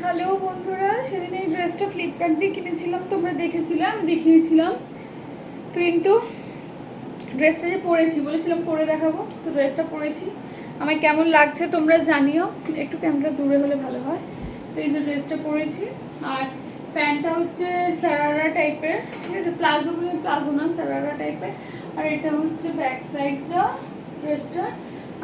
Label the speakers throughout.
Speaker 1: Hello বন্ধুরা। সেদিন এই ড্রেসটা ফ্লিপকার্ট দিয়ে কিনেছিলাম, তোমরা দেখেছিলে আমি দেখিয়েছিলাম। তো কিন্তু ড্রেসটা যে পরেছি, বলেছিলাম পরে দেখাবো, তো ড্রেসটা পরেছি। আমার কেমন লাগছে তোমরা জানিও, একটু ক্যামেরা দূরে হলে ভালো হয়। তো এই যে ড্রেসটা পরেছি, আর প্যান্টটা হচ্ছে সারারা টাইপের ঠিক আছে? প্লাজো প্লাজো না সারারা টাইপের আর এটা হচ্ছে ব্যাক সাইডটা ড্রেসটার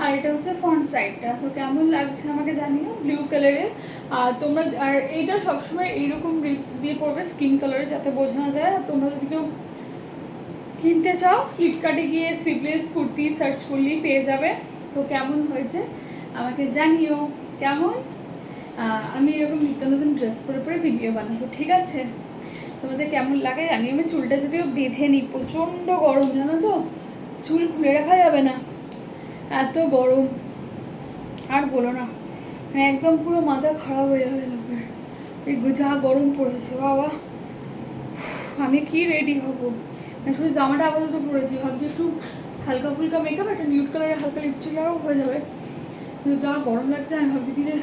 Speaker 1: আর এটা হচ্ছে ফ্রন্ট সাইডটা তো কেমন লাগছে আমাকে জানিও? ব্লু কালারের আর তোমরা, আর এইটা সবসময় এইরকম রিপস দিয়ে পড়বে স্কিন কালারে যাতে বোঝানো যায়। আর তোমরা যদি কেউ কিনতে চাও ফ্লিপকার্টে গিয়ে স্লিভলেস কুর্তি সার্চ করলেই পেয়ে যাবে। তো কেমন হয়েছে? আমাকে জানিও। কেমন? আমি এরকম নিত্য নতুন ড্রেস পরে পরে ভিডিও বানাবো, ঠিক আছে? তোমাদের কেমন লাগে? জানি আমি চুলটা যদিও বেঁধে নিই প্রচণ্ড গরম, জানো তো? চুল খুলে রাখা যাবে না। এত গরম। আর বলো না মানে একদম পুরো মাথা খারাপ হয়ে যাবে লোকের। এই যা গরম পড়েছে, বাবা। আমি কি রেডি হব? না শুধু জামাটা আপাতত পরেছি, ভাবছি একটু হালকা ফুলকা মেকআপ একটা নিউড কালারের হালকা লিপস্টিক লাগাও, হয়ে যাবে। কিন্তু যা গরম লাগছে, আমি ভাবছি কি যে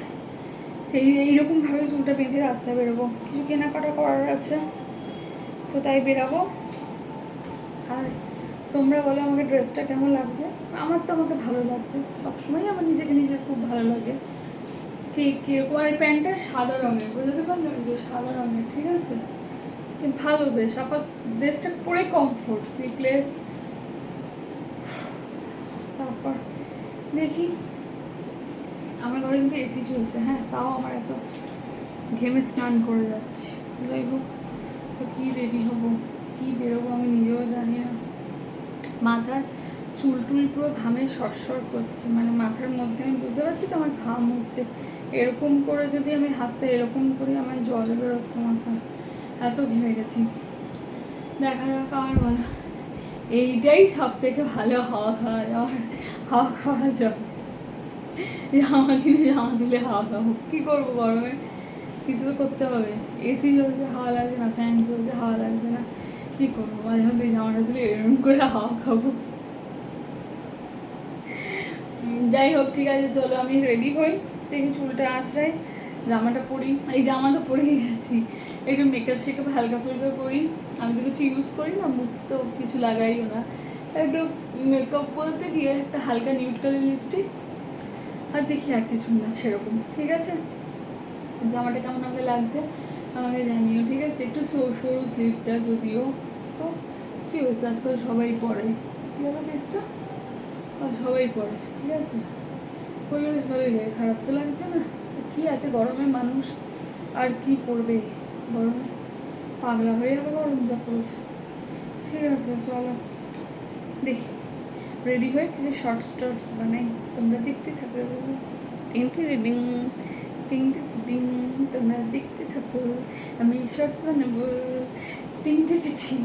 Speaker 1: সেই এইরকমভাবে চুলটা বেঁধে রাস্তায় বেরোবো। কিছু কেনাকাটা করার আছে, তো তাই বেরাবো। আর তোমরা বলো আমাকে ড্রেসটা কেমন লাগছে? আমার তো আমাকে ভালো লাগছে। সবসময় আমার নিজেকে নিজে খুব ভালো লাগে। কি কীরকম আর প্যান্টটা সাদা রঙের, বুঝতে পারলাম যে সাদা রঙের, ঠিক আছে? ভালো বেশ। আপাত ড্রেসটা পরে কমফোর্ট স্লিপলেস তারপর দেখি। আমার ঘরে কিন্তু এসি চলছে হ্যাঁ? তাও আমার এত ঘেমে স্নান করে যাচ্ছে। যাই হোক, তো কী রেডি হব? কী বেরোবো আমি নিজেও জানি না। মাথার চুল টুল পুরো ঘামে সরসর করছে। মানে মাথার মধ্যে আমি বুঝতে পারছি তো আমার ঘাম হচ্ছে। এরকম করে যদি আমি হাতে এরকম করি আমার জল বেরোচ্ছে মাথা এত ঘেমে গেছি। দেখা যাক আর বলা। এইটাই সব থেকে ভালো হাওয়া খাওয়া যাওয়ার, হাওয়া খাওয়া যাবে জামা কিনে জামা দিলে হাওয়া খাব। কী করব গরমে? কিছু তো করতে হবে। এসি চলছে হাওয়া লাগছে না ফ্যান চলছে হাওয়া লাগছে না। কী করব? মাঝে মধ্যে জামাটা তুলে এরকম করে হাওয়া খাব। যাই হোক, ঠিক আছে, চলো, আমি রেডি হই। দেখি চুলটা আঁচড়াই জামাটা পরি, এই জামা তো পরেই গেছি একটু মেকআপ শেকআপ হালকা ফুলকা করি। আমি তো কিছু ইউজ করি না, মুখ তো কিছু লাগাইও না। একটু মেকআপ বলতে কি, একটা হালকা নিউড কালার লিপস্টিক আর দেখি আর কিছু না, সেরকম, ঠিক আছে? জামাটা কেমন আমাকে লাগছে, আমাকে জানিও, ঠিক আছে? একটু সরু সরু স্লিভটা যদিও। তো? কী হয়েছে? আজকাল সবাই পরে কী হলো আর সবাই পরে ঠিক আছে? করলে বেশ ভালোই লাগে খারাপ তো লাগছে না? কী আছে, গরমে মানুষ আর কি পড়বে? গরমে পাগলা হয়ে যাবে গরম যা পড়েছে। ঠিক আছে, চলো। দেখি। রেডি হয়ে কিছু শর্টস টর্টস বানাই। তোমরা দেখতে থাকো। টিং টিং টিং টিং তোমরা দেখতে থাকো। আমি শর্টস বানাবো। টিং টিং